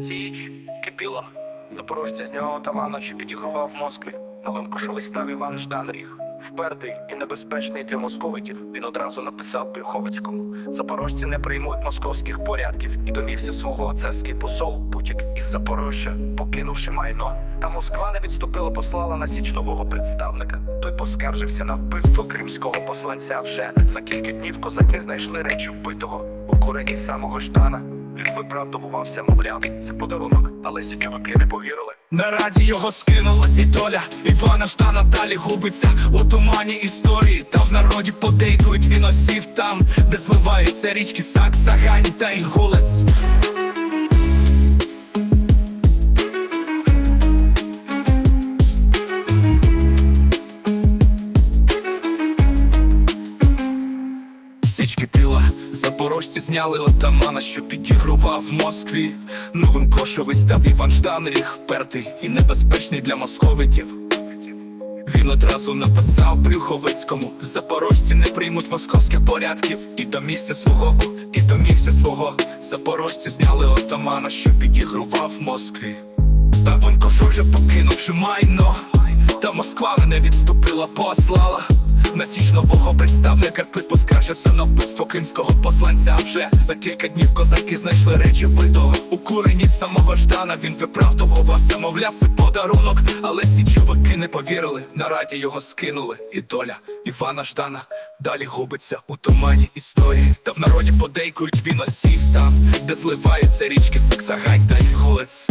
Січ кипіла. Запорожця з нього отамана, що підігрував Москві. Новим кошовий став Іван Жданріг. Впертий і небезпечний для московитів, він одразу написав Брюховицькому: Запорожці не приймуть московських порядків і домівся свого царський посол Бутік із Запорожжя, покинувши майно. Та Москва не відступила, послала на січ нового представника. Той поскаржився на вбивство кримського посланця. Вже за кілька днів козаки знайшли речі вбитого у корені самого Ждана. Виправдовувався, мовляв, це подарунок, але січовики не повірили. На раді його скинула і доля Івана Ждана далі губиться у тумані історії Та в народі подейкують він осів там, де зливаються річки Сакса, Гані та Інгулець запорожці зняли отамана, що підігрував в Москві. Новим кошовий став Іван Жданріг, впертий і небезпечний для московитів. Він одразу написав Брюховицькому Запорожці не приймуть московських порядків І домігся свого, і домігся свого. Запорожці зняли отамана, що підігрував в Москві. Та донько вже покинувши майно. Та Москва не відступила, послала на січ нового представника Клик поскаржився на вбивство кримського посланця. Вже за кілька днів козаки знайшли речі вбитого У курені самого Ждана він виправдовувався Мовляв, це подарунок, але січовики не повірили. На раді його скинули, і доля Івана Ждана далі губиться у тумані історії. Та в народі подейкують він осів там, де зливаються річки Саксагань та Інгулець